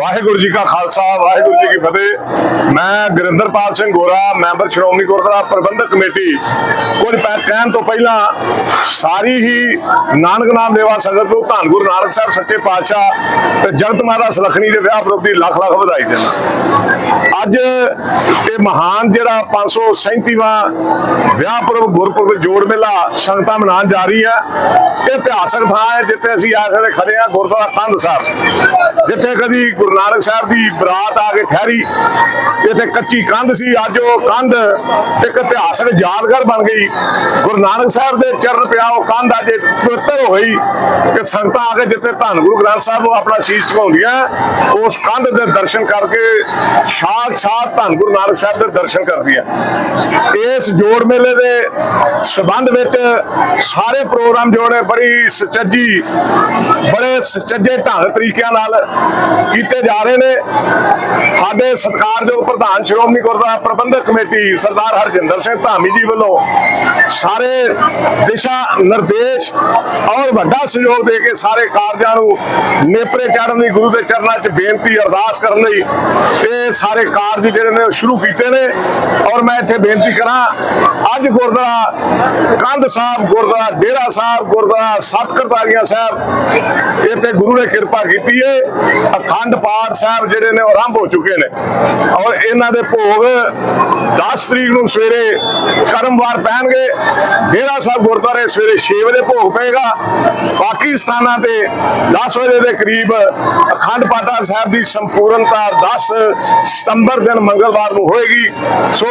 ਵਾਹਿਗੁਰੂ ਜੀ ਕਾ ਖਾਲਸਾ, ਵਾਹਿਗੁਰੂ ਜੀ ਕੀ ਫਤਿਹ। ਮੈਂ ਗੁਰਿੰਦਰਪਾਲ ਸਿੰਘ ਗੋਰਾ, ਮੈਂਬਰ ਸ਼੍ਰੋਮਣੀ ਗੁਰਦੁਆਰਾ ਪ੍ਰਬੰਧਕ ਕਮੇਟੀ। ਕੁਝ ਕਹਿਣ ਤੋਂ ਪਹਿਲਾਂ ਸਾਰੀ ਹੀ ਨਾਨਕ ਨਾਮ ਦੇਵਾ ਸੰਗਤ ਨੂੰ ਧੰਨ ਗੁਰੂ ਨਾਨਕ ਸਾਹਿਬ, ਸੱਚੇ ਪਾਤਸ਼ਾਹ ਤੇ ਜਗਤ ਮਾਤਾ ਸੁਲੱਖਣੀ ਦੇ ਵਿਆਹ ਪੁਰਬ ਦੀ ਲੱਖ ਲੱਖ ਵਧਾਈ ਦੇਣਾ। ਅੱਜ ਇਹ ਮਹਾਨ ਜਿਹੜਾ 537ਵਾਂ ਵਿਆਹ ਪੁਰਬ, ਗੁਰਪੁਰਬ ਜੋੜ ਮੇਲਾ ਸੰਗਤਾਂ ਮਨਾਉਣ ਜਾ ਰਹੀ ਹੈ। ਇਹ ਇਤਿਹਾਸਕ ਥਾਂ ਹੈ, ਜਿੱਥੇ ਅਸੀਂ ਇਸ ਵੇਲੇ ਖੜੇ ਹਾਂ ਗੁਰਦੁਆਰਾ ਕੰਧ ਸਾਹਿਬ। ਜਿੱਥੇ ਕਦੀ ਗੁਰੂ ਨਾਨਕ ਸਾਹਿਬ ਦੀ ਬਰਾਤ ਆ ਕੇ ਠਹਿਰੀ, ਇੱਥੇ ਕੱਚੀ ਕੰਧ ਸੀ, ਅੱਜ ਉਹ ਕੰਧ ਇੱਕ ਇਤਿਹਾਸਕ ਯਾਦਗਾਰ ਬਣ ਗਈ। ਗੁਰੂ ਨਾਨਕ ਸਾਹਿਬ ਦੇ ਚਰਨ ਪਿਆ, ਉਹ ਕੰਧ ਅੱਜ ਪਵਿੱਤਰ ਹੋਈ ਕਿ ਸੰਗਤਾਂ ਆ ਕੇ ਜਿੱਥੇ ਧੰਨ ਗੁਰੂ ਗ੍ਰੰਥ ਸਾਹਿਬ ਨੂੰ ਆਪਣਾ ਸੀਸ ਝੁਕਾਉਂਦੀਆਂ ਉਸ ਕੰਧ ਦੇ ਦਰਸ਼ਨ ਕਰਕੇ ਸਾਖਸ਼ਾਤ ਧੰਨ ਗੁਰੂ ਨਾਨਕ ਸਾਹਿਬ ਦੇ ਦਰਸ਼ਨ ਕਰਦੀ ਹੈ। ਇਸ ਜੋੜ ਮੇਲੇ ਦੇ ਸਬੰਧ ਵਿੱਚ ਸਾਰੇ ਪ੍ਰੋਗਰਾਮ ਜੋੜੇ ਬੜੀ ਸੁਚੱਜੀ, ਬੜੇ ਸੁਚੱਜੇ ਢੰਗ ਤਰੀਕਿਆਂ ਨਾਲ ਕੀਤੇ ਜਾ ਰਹੇ ਨੇ। ਸਾਡੇ ਸਤਿਕਾਰਯੋਗ ਪ੍ਰਧਾਨ ਸ਼੍ਰੋਮਣੀ ਗੁਰਦੁਆਰਾ ਪ੍ਰਬੰਧਕ ਕਮੇਟੀ ਸਰਦਾਰ ਹਰਜਿੰਦਰ ਸਿੰਘ ਧਾਮੀ ਜੀ ਵੱਲੋਂ ਸਾਰੇ ਦਿਸ਼ਾ ਨਿਰਦੇਸ਼ ਔਰ ਵੱਡਾ ਸਹਿਯੋਗ ਦੇ ਕੇ ਸਾਰੇ ਕਾਰਜਾਂ ਨੂੰ ਨੇਪਰੇ ਚੜ੍ਹਨ ਦੀ ਗੁਰੂ ਦੇ ਚਰਨਾਂ 'ਚ ਬੇਨਤੀ ਅਰਦਾਸ ਕਰਨ ਲਈ ਇਹ ਸਾਰੇ ਕਾਰਜ ਜਿਹੜੇ ਨੇ ਸ਼ੁਰੂ ਕੀਤੇ ਨੇ ਔਰ ਮੈਂ ਇੱਥੇ ਬੇਨਤੀ ਕਰਾਂ, ਅੱਜ ਗੁਰਦੁਆਰਾ ਕੰਧ ਸਾਹਿਬ, ਗੁਰਦੁਆਰਾ ਡੇਰਾ ਸਾਹਿਬ, ਗੁਰਦੁਆਰਾ ਸਤਕਰਤਾਰੀਆਂ ਸਾਹਿਬ, ਇੱਥੇ ਗੁਰੂ ਨੇ ਕਿਰਪਾ ਕੀਤੀ ਹੈ ਅਖੰਡ ਪਾਠ ਸਾਹਿਬ ਜਿਹੜੇ ਨੇ ਉਹ ਆਰੰਭ ਹੋ ਚੁੱਕੇ ਨੇ ਔਰ ਇਹਨਾਂ ਦੇ ਭੋਗ 10 ਤਰੀਕ ਨੂੰ ਸਵੇਰੇ ਕਰਮਵਾਰ ਪੈਣਗੇ। ਡੇਰਾ ਸਾਹਿਬ ਗੁਰਦੁਆਰੇ ਸਵੇਰੇ 6 ਵਜੇ ਭੋਗ ਪਏਗਾ। ਬਾਕੀ ਸਥਾਨਾਂ ਤੇ 10 ਵਜੇ ਦੇ ਕਰੀਬ ਅਖੰਡ ਪਾਠਾ ਸਾਹਿਬ ਦੀ ਸੰਪੂਰਨਤਾ 10 ਸਤੰਬਰ ਦਿਨ ਮੰਗਲਵਾਰ ਨੂੰ ਹੋਏਗੀ। ਸੋ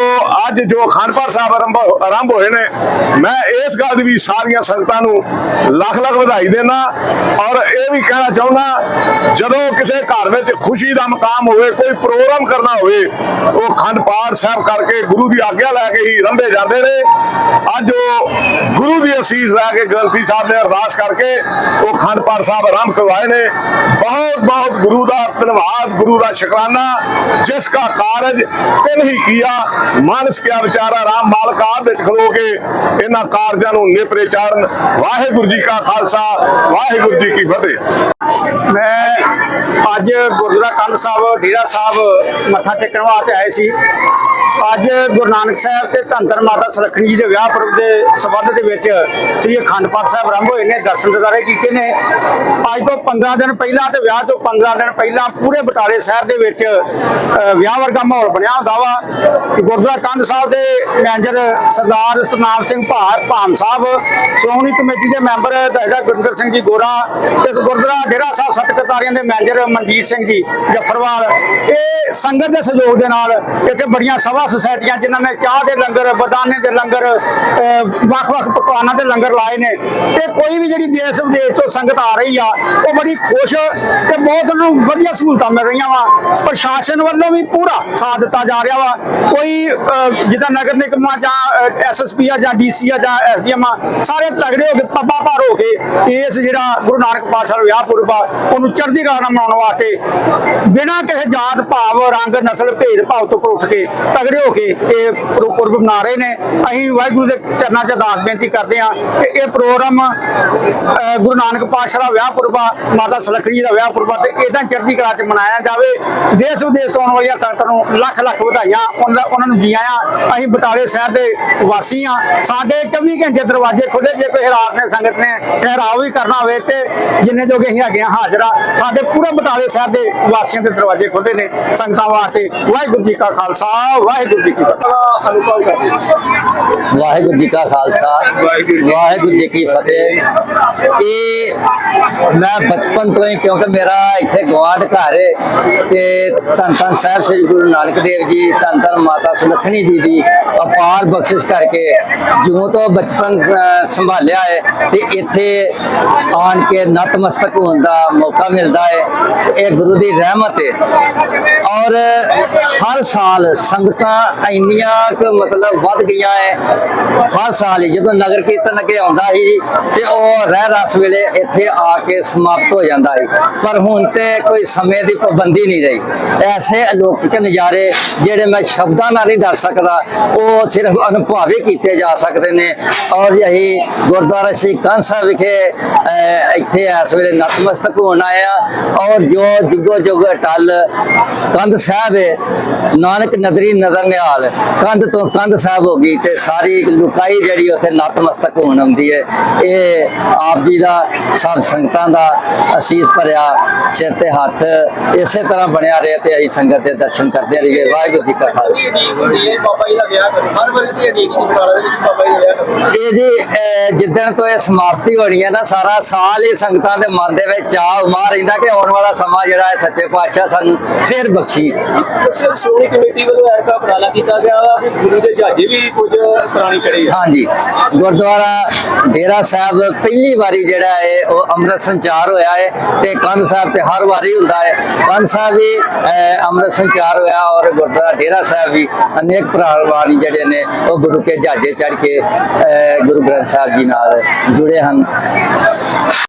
ਅੱਜ ਜੋ ਅਖੰਡ ਪਾਠ ਸਾਹਿਬ ਆਰੰਭ ਆਰੰਭ ਹੋਏ ਨੇ, ਮੈਂ ਇਸ ਗੱਲ ਦੀ ਵੀ ਸਾਰੀਆਂ ਸੰਗਤਾਂ ਨੂੰ ਲੱਖ ਲੱਖ ਵਧਾਈ ਦੇਣਾ ਔਰ ਇਹ ਵੀ ਕਹਿਣਾ ਚਾਹੁੰਦਾ, ਜਦੋਂ ਕਿਸੇ ਘਰ ਵਿੱਚ ਖੁਸ਼ੀ ਦਾ ਮਕਾਮ ਹੋਵੇ, ਕੋਈ ਪ੍ਰੋਗਰਾਮ ਕਰਨਾ ਹੋਵੇ, ਉਹ ਅਖੰਡ ਪਾਠ ਸਾਹਿਬ ਕਰਕੇ ਗੁਰੂ ਦੀ ਆਗਿਆ ਲੈ ਕੇ ਹੀ ਰੰਭੇ ਜਾਂਦੇ ਨੇ। ਅੱਜ ਉਹ ਗੁਰੂ ਦੀ ਅਸੀਸ ਲੈ ਕੇ ਗ੍ਰੰਥੀ ਸਾਹਿਬ ਨੇ ਅਰਦਾਸ ਕਰਕੇ ਉਹ ਅਖੰਡ ਪਾਠ ਸਾਹਿਬ ਆਰੰਭ ਕਰਵਾਏ ਨੇ। ਬਹੁਤ ਬਹੁਤ ਗੁਰੂ ਦਾ ਧੰਨਵਾਦ, ਗੁਰੂ ਦਾ ਸ਼ੁਕਰਾਨਾ, ਜਿਸ ਕਾ ਕਾਰਜ ਤਿਨ ਕੀਆ, ਮਾਨਸ ਕਿਆ ਵਿਚਾਰਾ ਰਾਮ ਮਾਲਕ ਵਿੱਚ ਖਲੋ ਕੇ ਇਹਨਾਂ ਕਾਰਜਾਂ ਨੂੰ ਨੇਪਰੇ ਚਾਰਨ ਵਾਹਿਗੁਰੂ ਜੀ ਕਾ ਖਾਲਸਾ, ਵਾਹਿਗੁਰੂ ਜੀ ਕੀ ਫਤਿਹ। ਮੈਂ ਅੱਜ ਗੁਰਦੁਆਰਾ ਕੰਧ ਸਾਹਿਬ, ਡੇਰਾ ਸਾਹਿਬ ਮੱਥਾ ਟੇਕਣ ਵਾਸਤੇ ਆਏ ਸੀ। ਅੱਜ ਅੱਜ ਗੁਰੂ ਨਾਨਕ ਸਾਹਿਬ ਤੇ ਧੰਤਰ ਮਾਤਾ ਸੁਲੱਖਣੀ ਜੀ ਦੇ ਵਿਆਹ ਪੁਰਬ ਦੇ ਸਬੰਧ ਦੇ ਵਿੱਚ ਸ੍ਰੀ ਅਖੰਡ ਪਾਠ ਸਾਹਿਬ ਆਰੰਭ ਹੋਏ ਨੇ, ਦਰਸ਼ਨ ਦਿਦਾਰੇ ਕੀਤੇ ਨੇ। ਅੱਜ ਤੋਂ 15 ਦਿਨ ਪਹਿਲਾਂ ਤੇ ਵਿਆਹ ਤੋਂ 15 ਦਿਨ ਪਹਿਲਾਂ ਪੂਰੇ ਬਟਾਲੇ ਸ਼ਹਿਰ ਦੇ ਵਿੱਚ ਵਿਆਹ ਵਰਗਾ ਮਾਹੌਲ ਬਣਿਆ ਹੁੰਦਾ ਵਾ। ਗੁਰਦੁਆਰਾ ਕੰਧ ਸਾਹਿਬ ਦੇ ਮੈਨੇਜਰ ਸਰਦਾਰ ਸਤਨਾਮ ਸਿੰਘ ਭਾਰ ਭਾਮ ਸਾਹਿਬ, ਸ਼੍ਰੋਮਣੀ ਕਮੇਟੀ ਦੇ ਮੈਂਬਰ ਦਾਇਰਾ ਗੁਰਿੰਦਰ ਸਿੰਘ ਜੀ ਗੋਰਾ ਤੇ ਗੁਰਦੁਆਰਾ ਡੇਰਾ ਸਾਹਿਬ ਸਤਕਰਤਾਰੀਆਂ ਦੇ ਮੈਨੇਜਰ ਮਨਜੀਤ ਸਿੰਘ ਜੀ ਜਫਰਵਾਲ, ਇਹ ਸੰਗਤ ਦੇ ਸਹਿਯੋਗ ਦੇ ਨਾਲ ਇੱਥੇ ਬੜੀਆਂ ਸਭਾ ਸੁਸਾਇਟੀਆਂ ਜਿਨ੍ਹਾਂ ਨੇ ਚਾਹ ਦੇ ਲੰਗਰ ਬਦਾਨੇ ਦੇ ਲੰਗਰ ਵੱਖ-ਵੱਖ ਪਕਵਾਨਾਂ ਦੇ ਲੰਗਰ ਲਾਏ ਨੇ। ਤੇ ਕੋਈ ਵੀ ਜਿਹੜੀ ਦੇਸ਼ ਵਿਦੇਸ਼ ਤੋਂ ਸੰਗਤ ਆ ਰਹੀ ਆ, ਉਹ ਬੜੀ ਖੁਸ਼ ਤੇ ਬਹੁਤ ਨੂੰ ਵਧੀਆ ਸਹੂਲਤਾਂ ਮਿਲ ਰਹੀਆਂ ਵਾ। ਪ੍ਰਸ਼ਾਸਨ ਵੱਲੋਂ ਵੀ ਪੂਰਾ ਸਾਥ ਦਿੱਤਾ ਜਾ ਰਿਹਾ ਵਾ। ਕੋਈ ਜਿੱਦਾਂ ਨਗਰ ਨਿਗਮਾਂ ਜਾਂ ਐਸਐਸਪੀ ਆ ਜਾਂ ਡੀਸੀ ਆ ਜਾਂ ਐਸਡੀਐਮ ਆ, ਸਾਰੇ ਤਗੜੇ ਹੋ ਕੇ ਪੱਬਾ ਭਾਰ ਹੋ ਕੇ ਇਸ ਜਿਹੜਾ ਗੁਰੂ ਨਾਨਕ ਪਾਤਸ਼ਾਹ ਵਿਆਹ ਪੁਰਬ ਆ, ਉਹਨੂੰ ਚੜ੍ਹਦੀ ਕਲਾ ਨਾਲ ਮਨਾਉਣ ਵਾਸਤੇ ਬਿਨਾਂ ਕਿਸੇ ਜਾਤ ਭਾਵ ਰੰਗ, ਨਸਲ ਭੇਦ ਭਾਵ ਤੋਂ ਉੱਠ ਕੇ ਤਗੜੇ ਹੋ ਕੇ ਇਹ ਪੁਰ- ਪੁਰਬ ਮਨਾ ਰਹੇ ਨੇ। ਅਸੀਂ ਵਾਹਿਗੁਰੂ ਦੇ ਚਰਨਾਂ 'ਚ ਅਰਦਾਸ ਬੇਨਤੀ ਕਰਦੇ ਹਾਂ ਕਿ ਇਹ ਪ੍ਰੋਗਰਾਮ ਗੁਰੂ ਨਾਨਕ ਪਾਤਸ਼ਾਹ ਦਾ ਵਿਆਹ ਪੁਰਬਾ ਆ, ਮਾਤਾ ਸੁਲੱਖਣੀ ਦਾ ਵਿਆਹ ਪੁਰਬਾ ਤੇ ਇਦਾਂ ਚੜ੍ਹਦੀ ਕਲਾ 'ਚ ਮਨਾਇਆ ਜਾਵੇ। ਦੇਸ਼ ਵਿਦੇਸ਼ ਤੋਂ ਆਉਣ ਵਾਲੀਆਂ ਸੰਗਤਾਂ ਨੂੰ ਲੱਖ ਲੱਖ ਵਧਾਈਆਂ ਉਹਨਾਂ ਉਹਨਾਂ ਨੂੰ ਜੀ ਆਇਆਂ। ਅਸੀਂ ਬਟਾਲੇ ਸ਼ਹਿਰ ਦੇ ਵਾਸੀ ਆ ਸਾਡੇ 24 ਘੰਟੇ ਦਰਵਾਜ਼ੇ ਖੁੱਲੇ ਜੇ ਕੋਈ ਰਾਤ ਨੇ, ਸੰਗਤ ਨੇ ਠਹਿਰਾਓ ਵੀ ਕਰਨਾ ਹੋਵੇ ਤੇ ਜਿੰਨੇ ਜੋਗੇ ਅਸੀਂ ਹੈਗੇ ਆ ਹਾਜ਼ਰ ਆ। ਸਾਡੇ ਪੂਰੇ ਬਟਾਲੇ ਸਾਹਿਬ ਦੇ ਵਾਸੀਆਂ ਦੇ ਦਰਵਾਜ਼ੇ ਖੁੱਲੇ ਨੇ ਸੰਗਤਾਂ ਵਾਸਤੇ। ਵਾਹਿਗੁਰੂ ਜੀ ਕਾ ਖਾਲਸਾ, ਵਾਹਿਗੁਰੂ ਕੀ ਅਨੁਭਵ ਕਰਦੇ ਵਾਹਿਗੁਰੂ ਜੀ ਕਾ ਖਾਲਸਾ, ਵਾਹਿਗੁਰੂ ਜੀ ਕੀ ਫਤਿਹ। ਇਹ ਮੈਂ ਬਚਪਨ ਤੋਂ ਹੀ, ਕਿਉਂਕਿ ਮੇਰਾ ਇੱਥੇ ਗਵਾਂਢ ਘਰ ਹੈ ਤੇ ਧੰਨ ਧੰਨ ਸਾਹਿਬ ਸ੍ਰੀ ਗੁਰੂ ਨਾਨਕ ਦੇਵ ਜੀ, ਧੰਨ ਧੰਨ ਮਾਤਾ ਸੁਲੱਖਣੀ ਜੀ ਦੀ ਅਪਾਰ ਬਖਸ਼ਿਸ਼ ਕਰਕੇ ਜਿਉਂ ਤੋਂ ਬਚਪਨ ਸੰਭਾਲਿਆ ਹੈ ਤੇ ਇੱਥੇ ਆਣ ਕੇ ਨਤਮਸਤਕ ਹੋਣ ਦਾ ਮੌਕਾ ਮਿਲਦਾ ਹੈ। ਇਹ ਗੁਰੂ ਦੀ ਰਹਿਮਤ ਹੈ। ਔਰ ਹਰ ਸਾਲ ਸੰਗਤਾਂ ਇੰਨੀਆਂ ਕੁ ਮਤਲਬ ਵੱਧ ਗਈਆਂ ਹੈ ਹਰ ਸਾਲ ਹੀ ਜਦੋਂ ਨਗਰ ਕੀਰਤਨ ਅੱਗੇ ਆਉਂਦਾ ਸੀ ਤੇ ਉਹ ਰਹਿ ਰਸ ਵੇਲੇ ਇੱਥੇ ਆ ਕੇ ਸਮਾਪਤ ਹੋ ਜਾਂਦਾ ਸੀ। ਪਰ ਹੁਣ ਤੇ ਕੋਈ ਸਮੇਂ ਦੀ ਪਾਬੰਦੀ ਨਹੀਂ ਰਹੀ। ਐਸੇ ਅਲੌਕਿਕ ਨਜ਼ਾਰੇ ਜਿਹੜੇ ਮੈਂ ਸ਼ਬਦਾਂ ਨਾਲ ਨਹੀਂ ਦੱਸ ਸਕਦਾ, ਉਹ ਸਿਰਫ ਅਨੁਭਵ ਕੀਤੇ ਜਾ ਸਕਦੇ ਨੇ। ਔਰ ਯਹੀ ਗੁਰਦੁਆਰਾ ਸ਼੍ਰੀ ਕੰਨ ਸਾਹਿਬ ਵਿਖੇ ਇੱਥੇ ਇਸ ਵੇਲੇ ਨਤਮਸਤਕ ਹੋਣ ਆਇਆ ਔਰ ਜੋ ਜੁਗੋ ਜੁਗ ਟਲ ਕੰਧ ਸਾਹਿਬ ਨਾਨਕ ਨਦਰੀ ਨਜ਼ਰ ਨਿਹਾਲ ਕੰਧ ਤੋਂ ਕੰਧ ਸਾਹਿਬ ਹੋ ਗਈ ਤੇ ਸਾਰੀ ਲੁਕਾਈ ਜਿਹੜੀ ਉੱਥੇ ਨਤਮਸਤਕ ਹੋਣ ਆਉਂਦੀ ਹੈ। ਇਹ ਆਪ ਜੀ ਦਾ ਸਭ ਸੰਗਤਾਂ ਦਾ ਅਸੀਸ ਭਰਿਆ ਸਿਰ ਤੇ ਹੱਥ ਇਸੇ ਤਰ੍ਹਾਂ ਬਣਿਆ ਰਹੇ ਤੇ ਅਸੀਂ ਸੰਗਤ ਦੇ ਦਰਸ਼ਨ ਕਰਦੇ ਰਹੀਏ ਵਾਹਿਗੁਰੂ ਜੀ ਕਾ ਖਾਲਸਾ। ਬਾਬਾ ਜੀ ਦਾ ਵਿਆਹ ਕਰੋ। ਹਰ ਵਰਗ ਦੀ ਅਡੀਕ ਬਟਾਲਾ ਦੇ ਵਿੱਚ ਬਾਬਾ ਜੀ ਦਾ ਵਿਆਹ ਕਰੋ। ਇਹ ਜੀ ਜਿੱਦਣ ਤੋਂ ਇਹ ਸਮਾਪਤੀ ਹੋਣੀ ਹੈ ਨਾ ਸਾਰਾ ਸਾਲ ਹੀ ਸੰਗਤਾਂ ਦੇ ਮਨ ਦੇ ਵਿੱਚ ਚਾਹ ਉਮਾ ਰਹਿੰਦਾ ਕਿ ਆਉਣ ਵਾਲਾ ਸਮਾਂ ਜਿਹੜਾ ਹੈ ਸੱਚੇ ਪਾਤਸ਼ਾਹ ਸਾਨੂੰ ਫਿਰ ਬਖਸ਼ੀ। ਸ਼੍ਰੋਮਣੀ ਕਮੇਟੀ ਵੱਲੋਂ ਐਰਕਾ ਉਪਰਾਲਾ ਕੀਤਾ ਗਿਆ ਵਾ ਵੀ ਗੁਰੂ ਦੇ ਜਹਾਜ਼ੇ ਵੀ ਕੁਝ ਪੁਰਾਣੀ ਚੜੇ ਆ। ਹਾਂਜੀ, ਗੁਰਦੁਆਰਾ ਡੇਰਾ ਸਾਹਿਬ ਪਹਿਲੀ ਵਾਰੀ ਜਿਹੜਾ ਹੈ ਉਹ ਅੰਮ੍ਰਿਤ ਸੰਚਾਰ ਹੋਇਆ ਹੈ ਤੇ ਕੰਨ ਸਾਹਿਬ ਤੇ ਹਰ ਵਾਰੀ ਹੁੰਦਾ ਹੈ ਕੰਨ ਸਾਹਿਬ ਵੀ ਅੰਮ੍ਰਿਤ ਸੰਚਾਰ ਹੋਇਆ ਔਰ ਗੁਰਦੁਆਰਾ ਡੇਰਾ ਸਾਹਿਬ ਵੀ ਅਨੇਕ ਵਾਰੀ ਜਿਹੜੇ ਨੇ, ਉਹ ਗੁਰੂ ਕੇ ਜਹਾਜ਼ੇ ਚੜ੍ਹ ਕੇ ਗੁਰੂ ਗ੍ਰੰਥ ਸਾਹਿਬ ਜੀ ਨਾਲ ਜੁੜੇ ਹਨ।